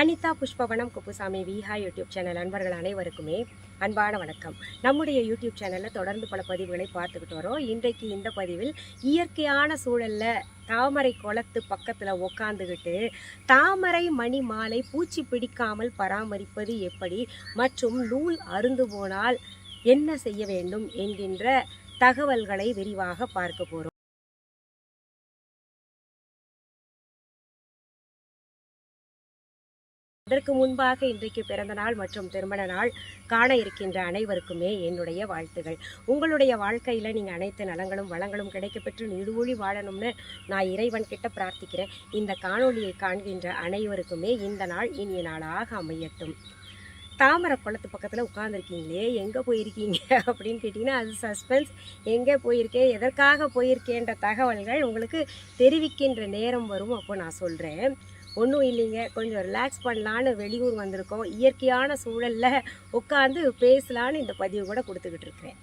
Anitha Pushpavanam Kuppusamy Viha YouTube channel அன்பர்கள் அனைவருக்குமே அன்பான வணக்கம். நம்முடைய யூடியூப் சேனலில் தொடர்ந்து பல பதிவுகளை பார்த்துக்கிட்டு வரோம். இன்றைக்கு இந்த பதிவில் இயற்கையான சூழலில் தாமரை குளத்து பக்கத்தில் உக்காந்துக்கிட்டு தாமரை மணி மாலை பூச்சி பிடிக்காமல் பராமரிப்பது எப்படி? மற்றும் நூல் அருந்து போனால் என்ன செய்ய வேண்டும்? என்கின்ற தகவல்களை விரிவாக பார்க்க போகிறோம் அதற்கு முன்பாக இன்றைக்கு பிறந்த நாள் மற்றும் திருமண நாள் காண இருக்கின்ற அனைவருக்குமே என்னுடைய வாழ்த்துகள். உங்களுடைய வாழ்க்கையில் நீங்கள் அனைத்து நலங்களும் வளங்களும் கிடைக்கப்பெற்று நீடுவொழி வாழணும்னு நான் இறைவன் கிட்ட பிரார்த்திக்கிறேன். இந்த காணொலியை காண்கின்ற அனைவருக்குமே இந்த நாள் இனிய நாளாக அமையட்டும். தாமரை குளத்து பக்கத்தில் உட்காந்துருக்கீங்களே எங்கே போயிருக்கீங்க அப்படின்னு கேட்டிங்கன்னா அது சஸ்பென்ஸ் எங்கே போயிருக்கேன் எதற்காக போயிருக்கேன்ற தகவல்கள் உங்களுக்கு தெரிவிக்கின்ற நேரம் வரும். அப்போ நான் சொல்கிறேன் ஒன்றும் இல்லைங்க. கொஞ்சம் ரிலாக்ஸ் பண்ணலான்னு வெளியூர் வந்திருக்கோம். இயற்கையான சூழலில் உட்காந்து பேசலான்னு இந்த பதிவு கூட கொடுத்துக்கிட்டு இருக்கிறேன்.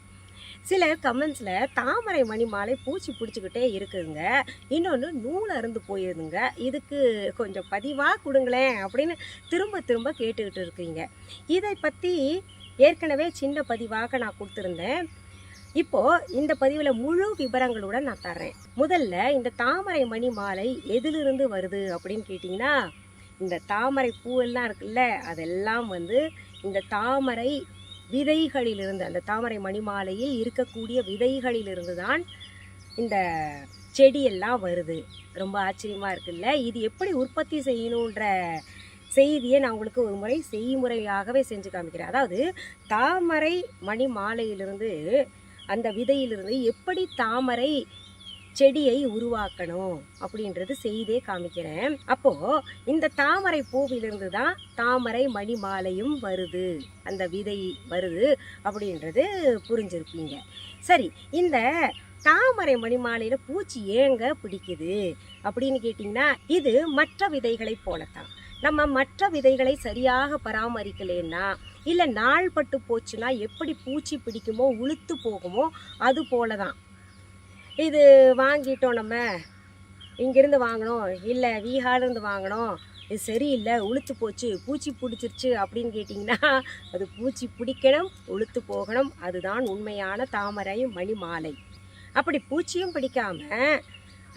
சில கமெண்ட்ஸில் தாமரை மணி மாலை பூச்சி பிடிச்சிக்கிட்டே இருக்குதுங்க. இன்னொன்று நூல் அருந்து போயிருதுங்க. இதுக்கு கொஞ்சம் பதிவாக கொடுங்களேன் அப்படின்னு திரும்ப திரும்ப கேட்டுக்கிட்டு இருக்கீங்க. இதை பற்றி ஏற்கனவே சின்ன பதிவாக நான் கொடுத்துருந்தேன். இப்போ இந்த பதிவில் முழு விவரங்களுடன் நான் தர்றேன். முதல்ல இந்த தாமரை மணி மாலை எதிலிருந்து வருது அப்படின்னு கேட்டிங்கன்னா இந்த தாமரை பூவெல்லாம் இருக்குல்ல அதெல்லாம் வந்து இந்த தாமரை விதைகளிலிருந்து அந்த தாமரை மணி மாலையில் இருக்கக்கூடிய விதைகளிலிருந்து தான் இந்த செடியெல்லாம் வருது. ரொம்ப ஆச்சரியமாக இருக்குல்ல? இது எப்படி உற்பத்தி செய்யணுன்ற செய்தியை நான் உங்களுக்கு ஒரு முறை செய்முறையாகவே செஞ்சு காமிக்கிறேன். அதாவது தாமரை மணி மாலையிலிருந்து அந்த விதையிலிருந்து எப்படி தாமரை செடியை உருவாக்கணும் அப்படின்றது செய்தே காமிக்கிறேன். அப்போ இந்த தாமரை பூவிலிருந்து தான் தாமரை மணி மாலையும் வருது. அந்த விதை வருது அப்படின்றது புரிஞ்சிருப்பீங்க. சரி இந்த தாமரை மணி மாலையில பூச்சி ஏங்க பிடிக்குது அப்படின்னு கேட்டிங்கன்னா இது மற்ற விதைகளைப் போலத்தான். நம்ம மற்ற விதைகளை சரியாக பராமரிக்கலேன்னா இல்லை நாள் பட்டு போச்சுன்னா எப்படி பூச்சி பிடிக்குமோ உளுத்து போகுமோ அது போல தான் இது வாங்கிட்டோம் நம்ம. இங்கேருந்து வாங்கினோம் இல்லை வீஹாலேருந்து வாங்கினோம் இது சரியில்லை உளுத்து போச்சு பூச்சி பிடிச்சிருச்சு அப்படின்னு கேட்டிங்கன்னா அது பூச்சி பிடிக்கணும் உளுத்து போகணும். அதுதான் உண்மையான தாமரை மணி மாலை அப்படி பூச்சியும் பிடிக்காமல்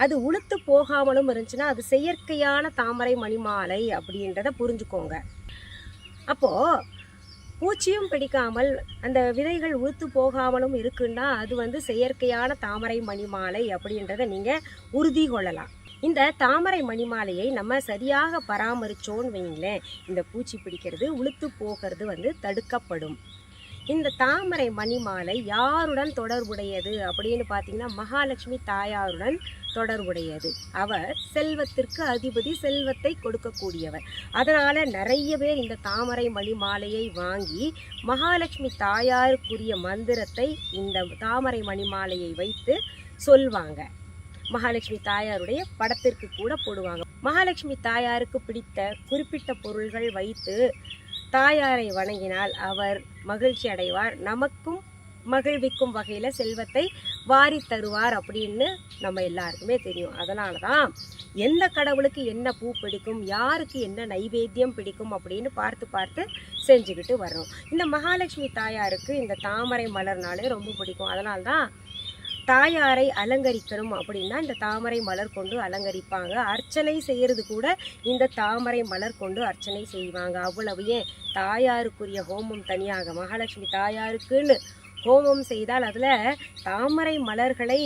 அது உளுத்து போகாமலும் இருந்துச்சுன்னா அது செயற்கையான தாமரை மணி மாலை அப்படின்றத புரிஞ்சுக்கோங்க. அப்போது பூச்சியும் பிடிக்காமல் அந்த விதைகள் உளுத்து போகாமலும் இருக்குன்னா அது வந்து செயற்கையான தாமரை மணிமாலை அப்படின்றத நீங்கள் உறுதி கொள்ளலாம். இந்த தாமரை மணிமாலையை நம்ம சரியாக பராமரித்தோன்னு வைங்களேன் இந்த பூச்சி பிடிக்கிறது உளுத்து போகிறது வந்து தடுக்கப்படும். இந்த தாமரை மணிமாலை யாருடன் தொடர்புடையது அப்படின்னு பார்த்தீங்கன்னா மகாலட்சுமி தாயாருடன் தொடர்புடையது. அவர் செல்வத்திற்கு அதிபதி செல்வத்தை கொடுக்கக்கூடியவர். அதனால் நிறைய பேர் இந்த தாமரை மணி மாலையை வாங்கி மகாலட்சுமி தாயாருக்குரிய மந்திரத்தை இந்த தாமரை மணி மாலையை வைத்து சொல்வாங்க. மகாலட்சுமி தாயாருடைய படத்திற்கு கூட போடுவாங்க. மகாலட்சுமி தாயாருக்கு பிடித்த குறிப்பிட்ட பொருள்கள் வைத்து தாயாரை வணங்கினால் அவர் மகிழ்ச்சி அடைவார். நமக்கும் மகிழ்விக்கும் வகையில் செல்வத்தை வாரி தருவார் அப்படின்னு நம்ம எல்லாருக்குமே தெரியும். அதனால தான் எந்த கடவுளுக்கு என்ன பூ பிடிக்கும் யாருக்கு என்ன நைவேத்தியம் பிடிக்கும் அப்படின்னு பார்த்து பார்த்து செஞ்சுக்கிட்டு வர்றோம். இந்த மகாலட்சுமி தாயாருக்கு இந்த தாமரை மலர்னாலே ரொம்ப பிடிக்கும். அதனால தான் தாயாரை அலங்கரிக்கணும் அப்படின்னா இந்த தாமரை மலர் கொண்டு அலங்கரிப்பாங்க. அர்ச்சனை செய்கிறது கூட இந்த தாமரை மலர் கொண்டு அர்ச்சனை செய்வாங்க. அவ்வளவு ஏன்? தாயாருக்குரிய ஹோமம் தனியாக. மகாலட்சுமி தாயாருக்குன்னு ஹோமம் செய்தால் அதில் தாமரை மலர்களை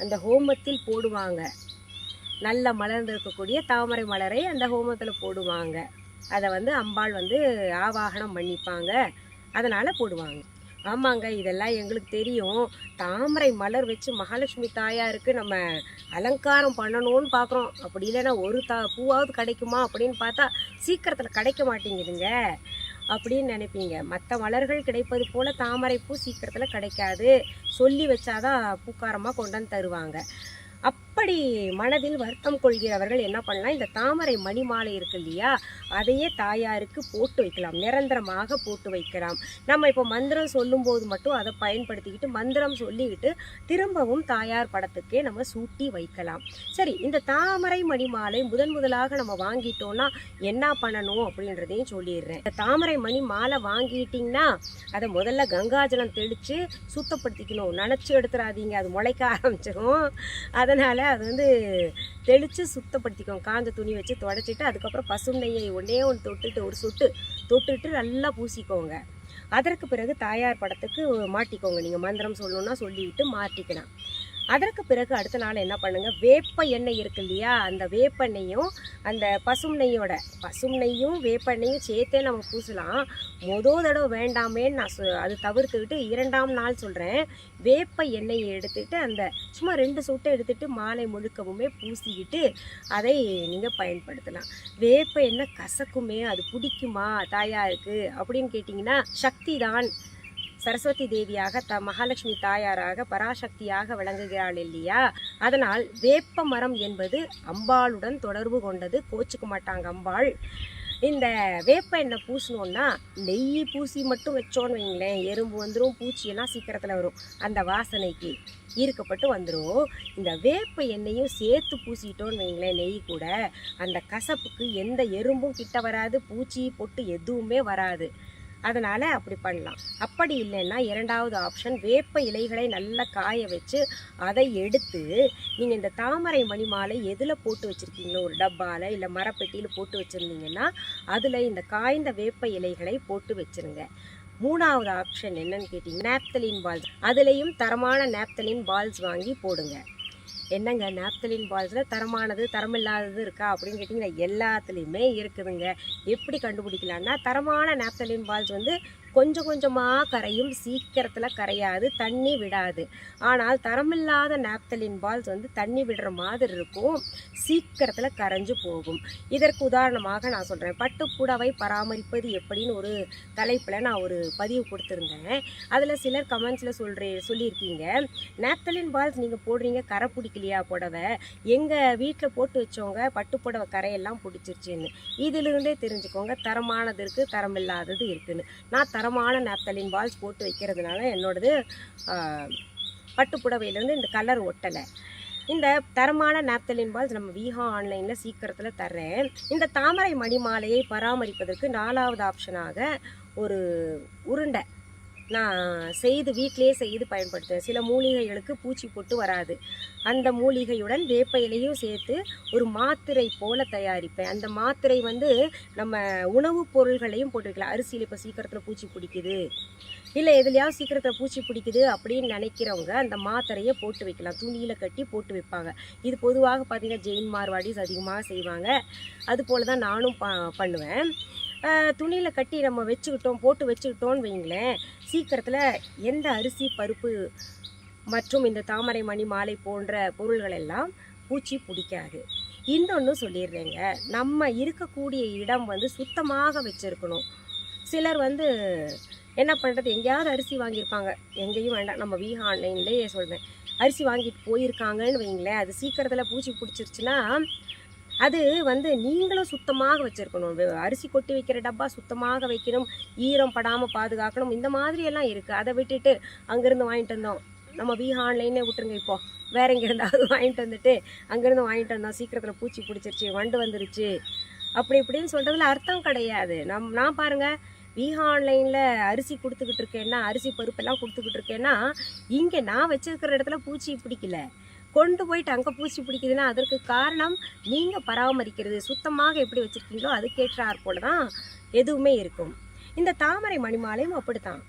அந்த ஹோமத்தில் போடுவாங்க. நல்ல மலர்ந்திருக்கக்கூடிய தாமரை மலரை அந்த ஹோமத்தில் போடுவாங்க. அதை வந்து அம்பாள் வந்து ஆவாகனம் பண்ணிப்பாங்க. அதனால் போடுவாங்க. ஆமாங்க இதெல்லாம் எங்களுக்கு தெரியும். தாமரை மலர் வச்சு மகாலட்சுமி தாயாருக்கு நம்ம அலங்காரம் பண்ணணும்னு பார்க்குறோம் அப்படி இல்லைன்னா ஒரு தா பூவாவது கிடைக்குமா அப்படின்னு பார்த்தா சீக்கிரத்தில் கிடைக்க மாட்டேங்குதுங்க. அப்படின்னு நினைப்பீங்க. மற்ற மலர்கள் கிடைப்பது போல் தாமரை பூ சீக்கிரத்தில் கிடைக்காது. சொல்லி வச்சாதான் பூக்காரமாக கொண்டு வந்து தருவாங்க. அப் அப்படி மனதில் வருத்தம் கொள்கிறவர்கள் என்ன பண்ணலாம்? இந்த தாமரை மணி மாலை இருக்கு இல்லையா? அதையே தாயாருக்கு போட்டு வைக்கலாம். நிரந்தரமாக போட்டு வைக்கலாம். நம்ம இப்போ மந்திரம் சொல்லும்போது மட்டும் அதை பயன்படுத்திக்கிட்டு மந்திரம் சொல்லிக்கிட்டு திரும்பவும் தாயார் படத்துக்கே நம்ம சூட்டி வைக்கலாம். சரி இந்த தாமரை மணி மாலை முதன் முதலாக நம்ம வாங்கிட்டோம்னா என்ன பண்ணணும் அப்படின்றதையும் சொல்லிடுறேன். இந்த தாமரை மணி மாலை வாங்கிட்டீங்கன்னா அதை முதல்ல கங்காஜலம் தெளித்து சுத்தப்படுத்திக்கணும். நினச்சி எடுத்துடாதீங்க அது முளைக்க ஆரம்பிச்சிடும் அதனால் அது வந்து தெளித்து சுத்தப்படுத்திக்கோங்க காஞ்ச துணி வச்சு தொடச்சிட்டு அதுக்கப்புறம் பசும் நெய்யை ஒன்றே ஒன்று தொட்டுட்டு ஒரு சொட்டு தொட்டுட்டு நல்லா பூசிக்கோங்க. அதற்கு பிறகு தாயார் படத்துக்கு மாட்டிக்கோங்க. நீங்கள் மந்திரம் சொல்லணும்னா சொல்லிவிட்டு மாட்டிக்கலாம். அதற்கு பிறகு அடுத்த நாள் என்ன பண்ணுங்கள் வேப்ப எண்ணெய் இருக்கு இல்லையா? அந்த வேப்பெண்ணையும் அந்த பசும் நெய்யோட பசும் நெய்யும் வேப்பெண்ணையும் சேர்த்தே நம்ம பூசலாம். மொதல் தடவை வேண்டாமேன்னு நான் சொ அது தவிர்த்துக்கிட்டு இரண்டாம் நாள் சொல்கிறேன் வேப்ப எண்ணெயை எடுத்துக்கிட்டு அந்த சும்மா ரெண்டு சொட்டை எடுத்துகிட்டு மாலை முழுக்கவுமே பூசிக்கிட்டு அதை நீங்கள் பயன்படுத்தலாம். வேப்ப எண்ணெய் கசக்குமே அது பிடிக்குமா தாயாருக்கு அப்படின்னு கேட்டிங்கன்னா சக்தி தான் சரஸ்வதி தேவியாக த மகாலட்சுமி தாயாராக பராசக்தியாக விளங்குகிறாள் இல்லையா? அதனால் வேப்ப மரம் என்பது அம்பாளுடன் தொடர்பு கொண்டது. கோச்சுக்க மாட்டாங்க அம்பாள். இந்த வேப்ப எண்ணெய் பூசணுன்னா நெய் பூசி மட்டும் வச்சோன்னு வைங்களேன். எறும்பு வந்துடும் பூச்சியெல்லாம் சீக்கிரத்தில் வரும். அந்த வாசனைக்கு ஈர்க்கப்பட்டு வந்துடும் இந்த வேப்ப எண்ணெயும் சேர்த்து பூசிட்டோன்னு வைங்களேன் நெய் கூட. அந்த கசப்புக்கு எந்த எறும்பும் கிட்ட வராது பூச்சி பொட்டு எதுவுமே வராது. அதனால் அப்படி பண்ணலாம். அப்படி இல்லைன்னா இரண்டாவது ஆப்ஷன் வேப்ப இலைகளை நல்லா காய வச்சு அதை எடுத்து நீங்கள் இந்த தாமரை மணி மாலை எதில் போட்டு வச்சுருக்கீங்களோ ஒரு டப்பாவில் இல்லை மரப்பெட்டியில் போட்டு வச்சுருந்தீங்கன்னா அதில் இந்த காய்ந்த வேப்ப இலைகளை போட்டு வச்சுருங்க. மூணாவது ஆப்ஷன் என்னன்னு கேட்டிங்கன்னா நேப்தலின் பால்ஸ் அதுலேயும் தரமான நேப்தலின் பால்ஸ் வாங்கி போடுங்க. என்னங்க நாப்தலின் பால்ஸில் தரமானது தரமில்லாதது இருக்கா அப்படின்னு கேட்டிங்கன்னா எல்லாத்துலேயுமே இருக்குதுங்க. எப்படி கண்டுபிடிக்கலான்னா தரமான நாப்தலின் பால்ஸ் வந்து கொஞ்சம் கொஞ்சமாக கரையும் சீக்கிரத்தில் கரையாது தண்ணி விடாது. ஆனால் தரமில்லாத நாப்தலின் பால்ஸ் வந்து தண்ணி விடுற மாதிரி இருக்கும் சீக்கிரத்தில் கரைஞ்சு போகும். இதற்கு உதாரணமாக நான் சொல்கிறேன் பட்டுப்புடவை பராமரிப்பது எப்படின்னு ஒரு தலைப்பில் நான் ஒரு பதிவு கொடுத்துருந்தேன். அதில் சிலர் கமெண்ட்ஸில் சொல்கிறே சொல்லியிருக்கீங்க. நாப்தலின் பால்ஸ் நீங்கள் போடுறீங்க கரை பிடிக்கலையா புடவை? எங்கள் வீட்டில் போட்டு வச்சவங்க பட்டு புடவை கரையெல்லாம் பிடிச்சிருச்சுன்னு. இதிலிருந்தே தெரிஞ்சுக்கோங்க தரமானது இருக்குது தரமில்லாதது இருக்குதுன்னு நான் தரமான நாப்தலின் பால்ஸ் போட்டு வைக்கிறதுனால என்னோடது பட்டு புடவையிலேருந்து இந்த கலர் ஒட்டலை. இந்த தரமான நாப்தலின் பால்ஸ் நம்ம வீஹா ஆன்லைனில் சீக்கிரத்தில் தர்றேன். இந்த தாமரை மணி மாலையை பராமரிப்பதற்கு நாலாவது ஆப்ஷனாக ஒரு உருண்டை நான் செய்து வீட்டிலேயே செய்து பயன்படுத்துவேன். சில மூலிகைகளுக்கு பூச்சி பொட்டு வராது. அந்த மூலிகையுடன் வேப்ப இலையும் சேர்த்து ஒரு மாத்திரை போல தயாரிப்பேன். அந்த மாத்திரை வந்து நம்ம உணவுப் பொருள்களையும் போட்டு வைக்கலாம் அரிசியில் இப்போ சீக்கிரத்தில் பூச்சி பிடிக்குது. இல்லை எதுலையாவது சீக்கிரத்தில் பூச்சி பிடிக்குது அப்படின்னு நினைக்கிறவங்க அந்த மாத்திரையை போட்டு வைக்கலாம். துணியில் கட்டி போட்டு வைப்பாங்க. இது பொதுவாக பார்த்தீங்கன்னா ஜெயின் மார்வாடிஸ் அதிகமாக செய்வாங்க. அது போல தான் நானும் ப பண்ணுவேன். துணியில் கட்டி நம்ம வச்சுக்கிட்டோம் போட்டு வச்சுக்கிட்டோம்னு வைங்களேன் சீக்கிரத்தில் எந்த அரிசி பருப்பு மற்றும் இந்த தாமரை மணி மாலை போன்ற பொருள்கள் எல்லாம் பூச்சி பிடிக்காது. இன்னொன்று சொல்லிடுறேங்க நம்ம இருக்கக்கூடிய இடம் வந்து சுத்தமாக வச்சுருக்கணும். சிலர் வந்து என்ன பண்ணுறது எங்கேயாவது அரிசி வாங்கியிருப்பாங்க. எங்கேயும் வேண்டாம் நம்ம வீ ஆன்லைன்லேயே சொல்கிறேன் அரிசி வாங்கிட்டு போயிருக்காங்கன்னு வைங்களேன் அது சீக்கிரத்தில் பூச்சி பிடிச்சிருச்சுன்னா அது வந்து நீங்களும் சுத்தமாக வச்சுருக்கணும். அரிசி கொட்டி வைக்கிற டப்பா சுத்தமாக வைக்கணும். ஈரம் படாமல் பாதுகாக்கணும். இந்த மாதிரி எல்லாம் இருக்குது அதை விட்டுட்டு அங்கேருந்து வாங்கிட்டு வந்தோம். நம்ம வி ஆன்லைனே விட்டுருங்க இப்போ. வேற எங்கே இருந்தாவது வாங்கிட்டு வந்துட்டு அங்கேருந்து வாங்கிட்டு வந்தோம். சீக்கிரத்தில் பூச்சி பிடிச்சிருச்சு வண்டு வந்துருச்சு. அப்படி இப்படின்னு சொல்கிறதுல அர்த்தம் கிடையாது. நம் நான் பாருங்கள் வீஹா ஆன்லைனில் அரிசி கொடுத்துக்கிட்டு இருக்கேன்னா அரிசி பருப்பெல்லாம் கொடுத்துக்கிட்டு இருக்கேன்னா இங்கே நான் வச்சுருக்கிற இடத்துல பூச்சி பிடிக்கல. கொண்டு போயிட்டு அங்கே பூச்சி பிடிக்குதுன்னா அதற்கு காரணம் நீங்கள் பராமரிக்கிறது. சுத்தமாக எப்படி வச்சுருக்கீங்களோ அதுக்கேற்றாற் போல தான் எதுவுமே இருக்கும். இந்த தாமரை மணிமாலையும் அப்படித்தான்.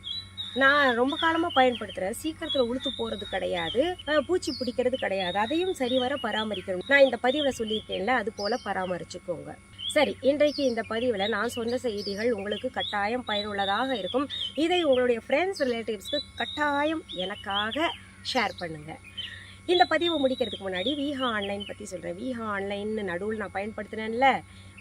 நான் ரொம்ப காலமாக பயன்படுத்துகிறேன் சீக்கிரத்தில் உளுத்து போகிறது கிடையாது. பூச்சி பிடிக்கிறது கிடையாது. அதையும் சரிவர பராமரிக்கணும். நான் இந்த பதிவில் சொல்லியிருக்கேன்ல அது போல் பராமரிச்சுக்கோங்க. சரி இன்றைக்கு இந்த பதிவில் நான் சொன்ன செய்திகள் உங்களுக்கு கட்டாயம் பயனுள்ளதாக இருக்கும். இதை உங்களுடைய ஃப்ரெண்ட்ஸ் ரிலேட்டிவ்ஸ்க்கு கட்டாயம் எனக்காக ஷேர் பண்ணுங்கள் இந்த பதிவு முடிக்கிறதுக்கு முன்னாடி விஹா ஆன்லைன் பற்றி சொல்கிறேன் வீஹா ஆன்லைன் நடுவில் நான் பயன்படுத்தினேன்ல.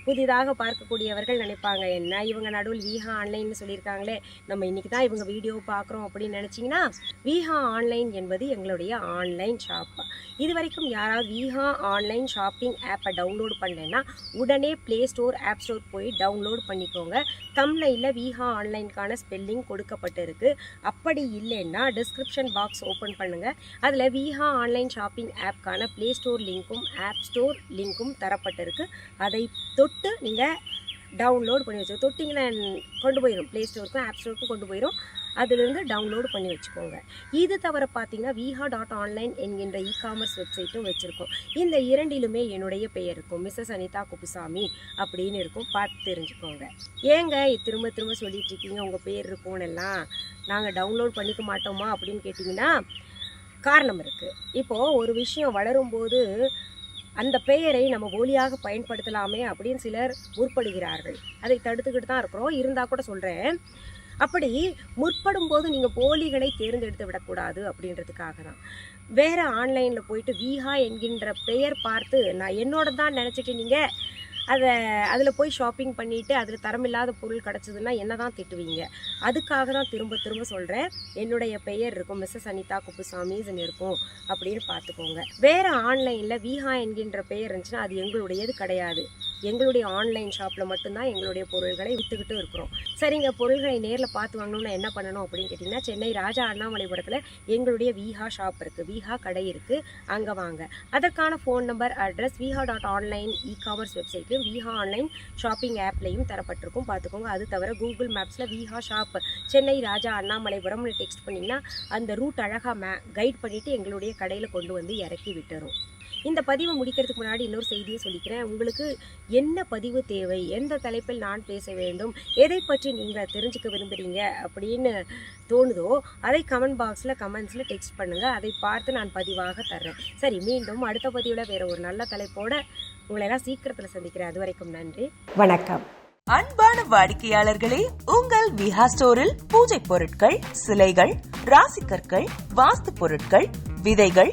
புதிதாக பார்க்கக்கூடியவர்கள் நினைப்பாங்க. என்ன இவங்க நடுவில் வீஹா ஆன்லைன்னு சொல்லியிருக்காங்களே நம்ம இன்னைக்கு தான் இவங்க வீடியோ பார்க்குறோம் அப்படின்னு நினச்சிங்கன்னா வீஹா ஆன்லைன் என்பது எங்களுடைய ஆன்லைன் ஷாப் இது வரைக்கும் யாராவது வீஹா ஆன்லைன் ஷாப்பிங் ஆப்பை டவுன்லோட் பண்ணலைன்னா உடனே ப்ளே ஸ்டோர் ஆப் ஸ்டோர் போய் டவுன்லோட் பண்ணிக்கோங்க. தம்னையில் விஹா ஆன்லைனுக்கான ஸ்பெல்லிங் கொடுக்கப்பட்டிருக்கு. அப்படி இல்லைன்னா டிஸ்கிரிப்ஷன் பாக்ஸ் ஓப்பன் பண்ணுங்கள் அதில் விஹா ஆன்லைன் ஷாப்பிங் ஆப்க்கான ப்ளே ஸ்டோர் லிங்க்கும் ஆப் ஸ்டோர் லிங்க்கும் தரப்பட்டிருக்கு. அதை தொட்டு நீங்கள் டவுன்லோடு பண்ணி வச்சு தொட்டிங்கன்னா கொண்டு போயிடும் ப்ளே ஸ்டோருக்கும் ஆப் ஸ்டோருக்கும் கொண்டு போயிடும் அதிலிருந்து டவுன்லோடு பண்ணி வச்சுக்கோங்க. இது தவிர பார்த்தீங்கன்னா விஹா டாட் ஆன்லைன் என்கின்ற இ காமர்ஸ் வெப்சைட்டும் வச்சுருக்கோம். இந்த இரண்டிலுமே என்னுடைய பெயர் இருக்கும். மிஸ்ஸஸ் அனிதா குப்புசாமி அப்படின்னு இருக்கும். பார்த்து தெரிஞ்சுக்கோங்க. ஏங்க திரும்ப திரும்ப சொல்லிட்டு இருக்கீங்க? உங்கள் பேர் இருக்கும்னு நாங்கள் டவுன்லோட் பண்ணிக்க மாட்டோமா அப்படின்னு கேட்டிங்கன்னா காரணம் இருக்குது இப்போது ஒரு விஷயம் வளரும்போது அந்த பெயரை நம்ம போலியாக பயன்படுத்தலாமே அப்படின்னு சிலர் முற்படுகிறார்கள். அதை தடுத்துக்கிட்டு தான் இருக்கிறோம். இருந்தால் கூட சொல்கிறேன் அப்படி முற்படும் போது நீங்கள் போலிகளை தேர்ந்தெடுத்து விடக்கூடாது அப்படின்றதுக்காக தான். வேறு ஆன்லைனில் போயிட்டு விஹா என்கின்ற பெயர் பார்த்து நான் என்னோட தான் நினச்சிட்டு நீங்கள் அதை அதில் போய் ஷாப்பிங் பண்ணிவிட்டு அதில் தரமில்லாத பொருள் கிடச்சதுன்னா என்ன தான் திட்டுவீங்க? அதுக்காக தான் திரும்ப திரும்ப சொல்கிறேன் என்னுடைய பெயர் இருக்கும். மிஸ்ஸஸ் அனிதா குப்புசாமிஸ்ன்னு இருக்கும் அப்படின்னு பார்த்துக்கோங்க. வேறு ஆன்லைனில் விஹா என்கின்ற பெயர் இருந்துச்சுன்னா அது எங்களுடையது கிடையாது. எங்களுடைய ஆன்லைன் ஷாப்பில் மட்டும்தான் எங்களுடைய பொருள்களை விற்றுக்கிட்டு இருக்கிறோம். சரிங்க பொருள்களை நேரில் பார்த்து வாங்கணும்னா என்ன பண்ணணும் அப்படின்னு கேட்டிங்கன்னா சென்னை ராஜா அண்ணாமலைபுரத்தில் எங்களுடைய விஹா ஷாப் இருக்குது விஹா கடை இருக்குது அங்கே வாங்க. அதற்கான phone number address Viha dot online e commerce வெப்சைட்லையும் Viha online shopping ஆப்லையும் தரப்பட்டிருக்கும். பார்த்துக்கோங்க. அது தவிர கூகுள் மேப்ஸில் விஹா ஷாப் சென்னை ராஜா அண்ணாமலைபுரம்னு டெக்ஸ்ட் பண்ணிங்கன்னா அந்த ரூட் அழகாக மே கைட் பண்ணிவிட்டு எங்களுடைய கடையில் கொண்டு வந்து இறக்கி விட்டுரும். இந்த பதிவை முடிக்கிறதுக்கு முன்னாடி இன்னொரு செய்தியை சொல்லிக்கிறேன். உங்களுக்கு என்ன பதிவு தேவை? எந்த தலைப்பில் நான் பேச வேண்டும்? எதை பற்றி நீங்கள் தெரிஞ்சுக்க விரும்புகிறீங்க அப்படின்னு தோணுதோ அதை கமெண்ட் பாக்ஸில் கமெண்ட்ஸில் டெக்ஸ்ட் பண்ணுங்கள் அதை பார்த்து நான் பதிவாக தர்றேன். சரி மீண்டும் அடுத்த பதிவில் வேறு ஒரு நல்ல தலைப்போட உங்களை எல்லாம் சீக்கிரத்தில் சந்திக்கிறேன். அது வரைக்கும் நன்றி. வணக்கம். அன்பான வாடிக்கையாளர்களே உங்கள் விஹா ஸ்டோரில் பூஜை பொருட்கள் சிலைகள் ராசிக்கற்கள் வாஸ்து பொருட்கள் விதைகள்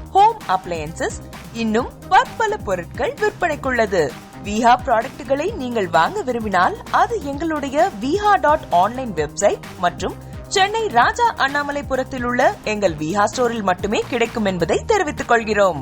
ஹோம் அப்ளையன்சஸ் இன்னும் பற்பல பொருட்கள் விற்பனைக்குள்ளது. விஹா ப்ராடக்ட்டுகளை நீங்கள் வாங்க விரும்பினால் அது எங்களுடைய விஹா டாட் ஆன்லைன் வெப்சைட் மற்றும் சென்னை ராஜா அண்ணாமலைபுரத்தில் உள்ள எங்கள் விஹா ஸ்டோரில் மட்டுமே கிடைக்கும் என்பதை தெரிவித்துக் கொள்கிறோம்.